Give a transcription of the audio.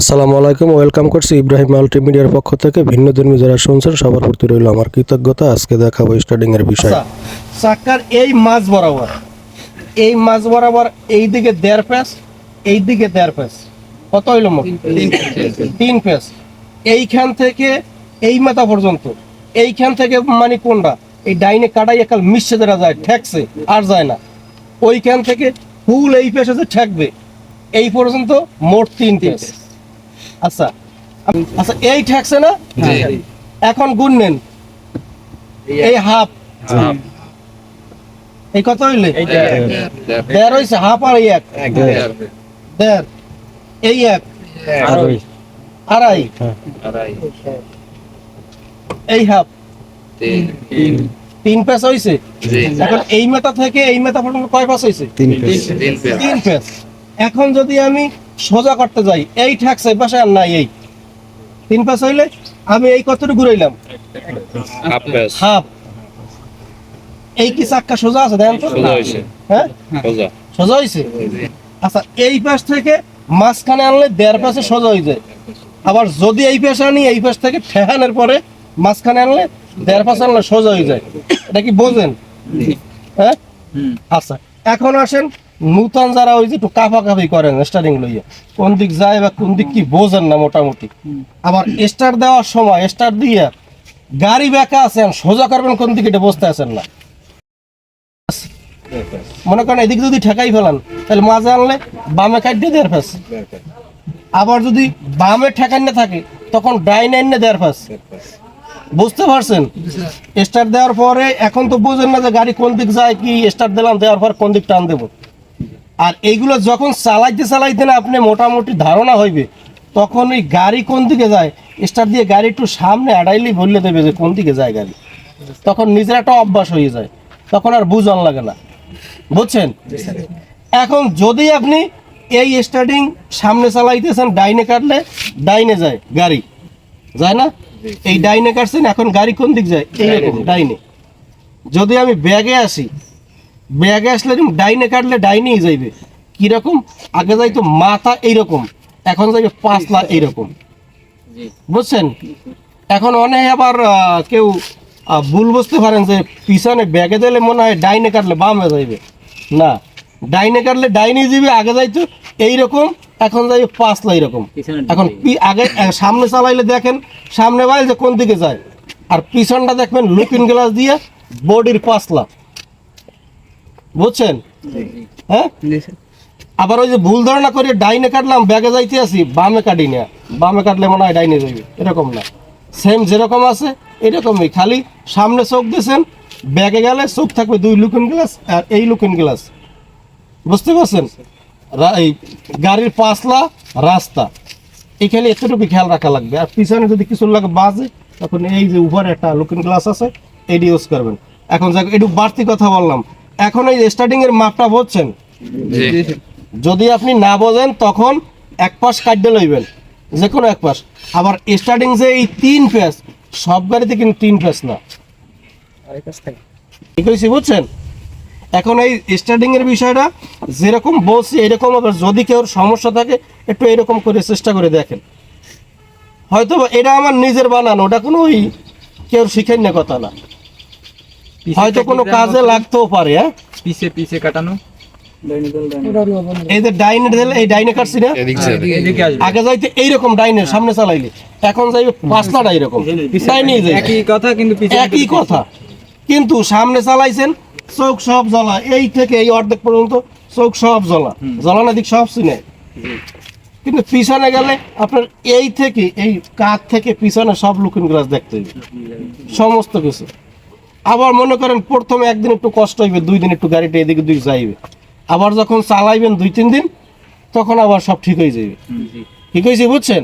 আসসালামু আলাইকুম ওয়েলকাম করছি ইব্রাহিম মাল্টিমিডিয়ার পক্ষ থেকে। ভিন্ন ধর্মী যারা শুনছেন সবার প্রতি রইল আমার কৃতজ্ঞতা। আজকে দেখাবো স্টার্টিং এর বিষয়। আচ্ছা, চাকার এই মাছ বরাবর এই মাছ বরাবর এই দিকে দেড় প্যাস এই দিকে দেড় প্যাস কত হইল মোট? তিন প্যাস এইখান থেকে এই মাথা পর্যন্ত এইখান থেকে মানে কোনটা? এই ডাইনে কাটাই একাল মিশে দেওয়া যায় ঠেকছে আর যায় না। ওইখান থেকে ফুল এই পেশে যে ঠেকবে। এই পর্যন্ত মোট তিন পেস আচ্ছা আচ্ছা এই ঠেকছে না? এখন গুণ নেন। এই হাফ। এই কত হইলে? দেড়। হইছে হাফ আর এই এক। দেড়। এই এক। আড়াই। এই হাফ। তিন। পেস হইছে? এখন এই মেটা থেকে এই মেটা পর্যন্ত কয় পাস হইছে? তিন পেস। এখন যদি আমি সোজা করতে যাই। এই ঠ্যাক্স এই পাশে আর নাই এই। তিন পাশ হইলে আমি এই কতটুকু ঘুরাইলাম হাফ এই কি চাক্কা সোজা আছে দেখেন তো? হ্যাঁ? সোজা। হয়েছে আচ্ছা এই পাশ থেকে মাঝখানে আনলে দেড় পাশে সোজা হয়ে যায়। আবার যদি এই পাশে আনি এই পাশ থেকে ঠেহানের পরে মাঝখানে আনলে দেড় পাশে আনলে সোজা হয়ে যায়। এটা কি বোঝেন? হ্যাঁ? আচ্ছা এখন আসেন নূতন যারা ওই যে একটু কাফাকাফি করেন স্টার্টিং লইয়া কোন দিক যায় বা কোন দিক কি বোঝেন না মোটামুটি। আবার স্টার দেওয়ার সময় স্টার দিয়ে গাড়ি বেঁকা আছেন সোজা করবেন কোন দিকে এটা বসতে আছেন না। মনে করেন এদিক যদি ঠেকাই ফেলান তাহলে মাঝে আনলে বামে কাটিয়ে দেড় ফাঁস। আবার যদি বামে ঠেকান না থাকে তখন ডাইনে এনে দেড় ফাঁস। বুঝতে পারছেন? স্টার দেওয়ার পরে এখন তো বুঝেন না যে গাড়ি কোন দিক যায় কি স্টার্ট দিলাম দেওয়ার পর কোন দিক টান দেবো। আর এইগুলো যখন চালাইতে চালাইতে না আপনি মোটামুটি ধারণা হইবে, তখন ওই গাড়ি কোন দিকে যায়? স্টার দিয়ে গাড়ি একটু সামনে আড়াইলেই বললে দেবে যে কোন দিকে যায় গাড়ি। তখন নিজের একটা অভ্যাস হয়ে যায়, তখন আর বুঝন লাগে না। বুঝছেন? এখন যদি আপনি এই স্টার্টিং সামনে চালাইতেছেন, ডাইনে কাটলে ডাইনে যায় গাড়ি। যায় না? এই ডাইনে কাটছেন, এখন গাড়ি কোন দিক যায়? এইরকম, ডাইনে। যদি আমি ব্যাগে আসি ব্যাগে আসলে এরকম ডাইনে কাটলে ডাইনেই যাইবে। কীরকম? আগে যাইতো মাথা এইরকম এখন যাইবে এইরকম। বুঝছেন? এখন অনেক আবার কেউ ভুল বুঝতে পারেন যে পিছনে ব্যাগে দিলে মনে হয় ডাইনে কাটলে বামে যাইবে। না ডাইনে কাটলে ডাইনে যাবে আগে যাইতো এইরকম এখন যাইবে পাঁচলা এইরকম। এখন আগে সামনে চালাইলে দেখেন সামনে বাইরে যে কোন দিকে যায়? আর পিছনটা দেখবেন লুকিং গ্লাস দিয়ে বডির পাঁচলা বুঝছেন? হ্যাঁ? আবার ওই যে ভুল ধারণা করে ডাইনে কাটলাম, ব্যাগে যাইতে আসি, বামে কাটি না। বামে কাটলে মনে হয় ডাইনে যাইবে। এরকম না। সেম যেরকম আছে, এরকমই। খালি সামনে চোখ দিয়েছেন, ব্যাগে গেলে চোখ থাকবে দুই লুকিং গ্লাস আর এই লুকিং গ্লাস। বুঝতে পারছেন? এই গাড়ির পাঁচলা, রাস্তা। এখানে এতটুকু খেয়াল রাখা লাগবে। আর পিছনে যদি কিছু লাগে বাজে, তখন এই যে উপরে একটা লুকিং গ্লাস আছে, এটি ইউজ করবেন। এখন যাক, একটু বাড়তি কথা বললাম। এখন এই স্টার্টিং এর মাপটা বুঝছেন যদি আপনি না বোঝেন তখন এক পাশ কাটতে লইবেন। যে কোনো এক পাশ। আবার স্টার্টিং যে এই তিন পেস সব গাড়িতে কিন্তু তিন পেস না। ঠিক হয়েছে বুঝছেন? এখন এই স্টার্টিং এর বিষয়টা যেরকম বলছি এরকম আবার যদি কেউ সমস্যা থাকে একটু এরকম করে চেষ্টা করে দেখেন। হয়তো এটা আমার নিজের বানানো ওটা কোনো ওই কেউ শিখেন না কথা না। হয়তো কোনো কাজে লাগতেও পারে হ্যাঁ? পিছে পিছে কাটানো। এই যে ডাইনে দিলে এই ডাইনে কাটছি না? আগে যাইতে এইরকম ডাইনে সামনে চালাইলে। এখন যাইবে পাঁচলাটা এরকম। ডাইনে যাইবে। একই কথা কিন্তু একই কথা। কিন্তু সামনে চালাইছেন চোখ সব জ্বলা। এই থেকে এই অর্ধেক পর্যন্ত চোখ সব জ্বলা। জ্বলানো দিক সব চিনে কিন্তু পিছনে গেলে আপনার এই থেকে এই কাঠ থেকে পিছনে সব লুকিং গ্লাস দেখতে হবে। সমস্ত কিছু। আবার মনে করেন প্রথমে একদিন একটু কষ্ট হইবে দুই দিন একটু গাড়িটা এদিকে দুই যাইবে। আবার যখন চালাইবেন দুই তিন দিন তখন আবার সব ঠিক হয়ে যাবে ঠিক হয়েছে বুঝছেন?